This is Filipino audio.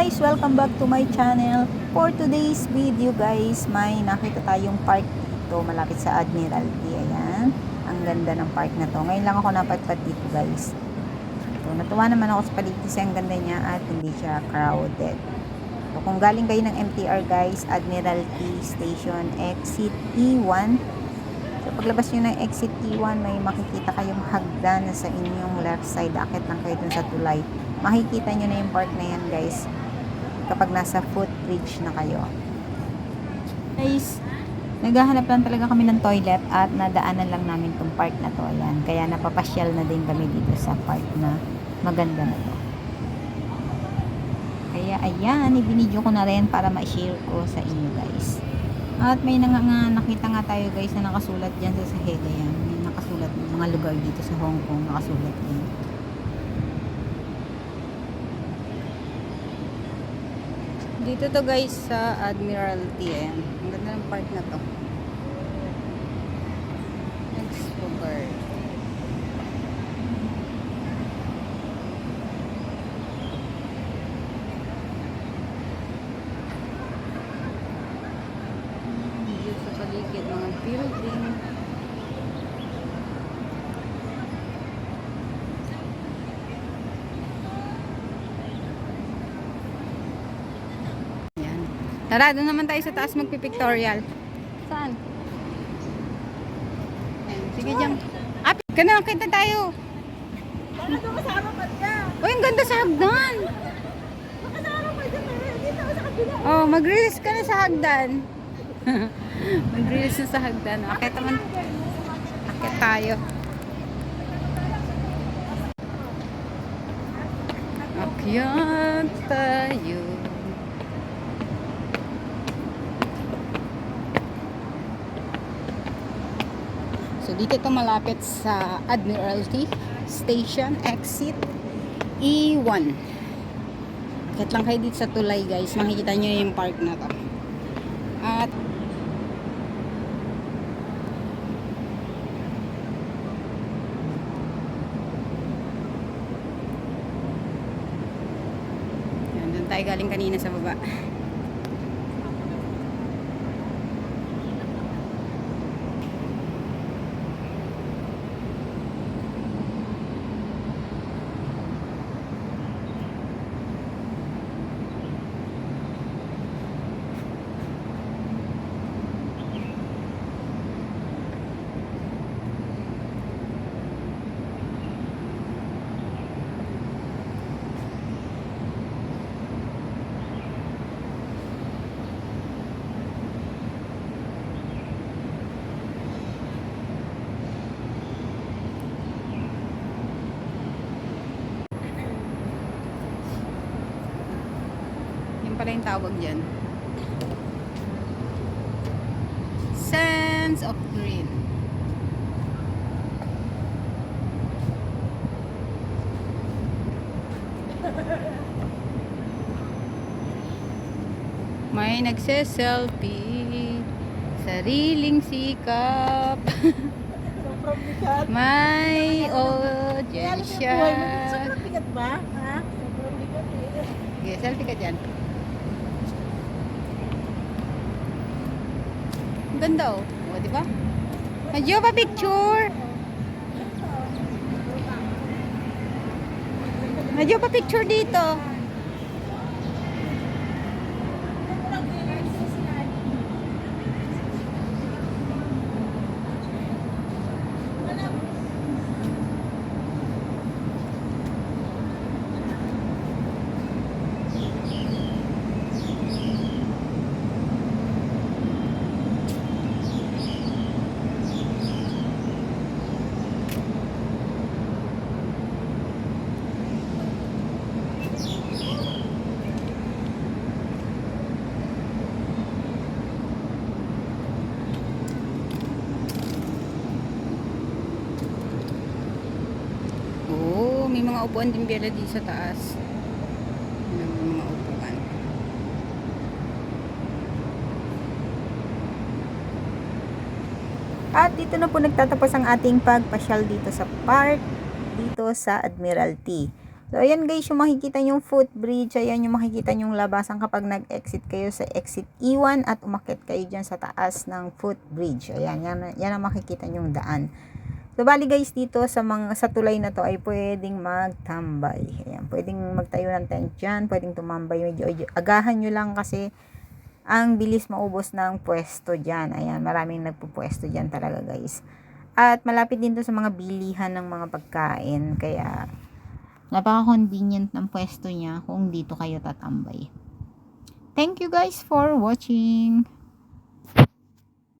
guys! Welcome back to my channel. For today's video guys, may nakita tayong park dito malapit sa Admiralty. Ayan. Ang ganda ng park na to. Ngayon lang ako napadpad dito guys. So, natuwa naman ako sa paligid kasi ang ganda niya at hindi siya crowded. So, kung galing kayo ng MTR guys, Admiralty Station Exit E1. So, paglabas nyo ng Exit E1, may makikita kayong hagdan na sa inyong left side. Akit lang kayo dun sa tulay makikita nyo na yung park na yan guys kapag nasa footbridge na kayo? Guys naghahanap lang talaga kami ng toilet at nadaanan lang namin tong park na to. Ayan. Kaya napapasyal na din kami dito sa park na maganda na to. Kaya ayan ibinidyo ko na rin para ma-share ko sa inyo guys. At may nga, nga nakita nga tayo guys na nakasulat dyan sa sahig ayan may nakasulat mga lugar dito sa Hong Kong nakasulat din Dito to guys sa Admiralty. Ayan. Ang ganda ng park na to. Expo Park. Hmm, Dito sa paligid mga building. Yan. Tara, doon naman tayo sa taas magpipictorial. Saan? Sige dyan. Ah, ka na, kita tayo. Para doon ka sa harapan niya. Uy, ang ganda sa hagdan. Baka sa harapan niya. eh. Dito ako sa kabila. Oh, mag-release ka na sa hagdan. mag-release na sa hagdan. Akit naman. Akit tayo. Akyat tayo. So, dito ito malapit sa Admiralty Station Exit E1. Kahit lang kayo dito sa tulay guys, makikita nyo yung park na to. At Yan, doon tayo galing kanina sa baba. Pala yung tawag dyan. Sands of Green. May nagse-selfie. Sariling sikap. May buhay mo. Sobrang bigat ba? Ha? Sobrang bigat eh. Sige, selfie ka dyan. Ganda oh. O, di ba? Medyo pa picture. Medyo pa picture dito. May mga upuan din biyala dito sa taas. May mga upuan. At dito na po nagtatapos ang ating pagpasyal dito sa park, dito sa Admiralty. So, ayan guys, yung makikita yung footbridge, ayan yung makikita yung labasan kapag nag-exit kayo sa exit E1 at umakit kayo dyan sa taas ng footbridge. Ayan, yan, yan ang makikita yung daan. So, bali guys, dito sa mga sa tulay na to ay pwedeng magtambay. Ayan, pwedeng magtayo ng tent dyan, pwedeng tumambay. Medyo, agahan nyo lang kasi ang bilis maubos ng pwesto dyan. Ayan, maraming nagpupwesto dyan talaga guys. At malapit din to sa mga bilihan ng mga pagkain. Kaya, napaka-convenient ng pwesto niya kung dito kayo tatambay. Thank you guys for watching.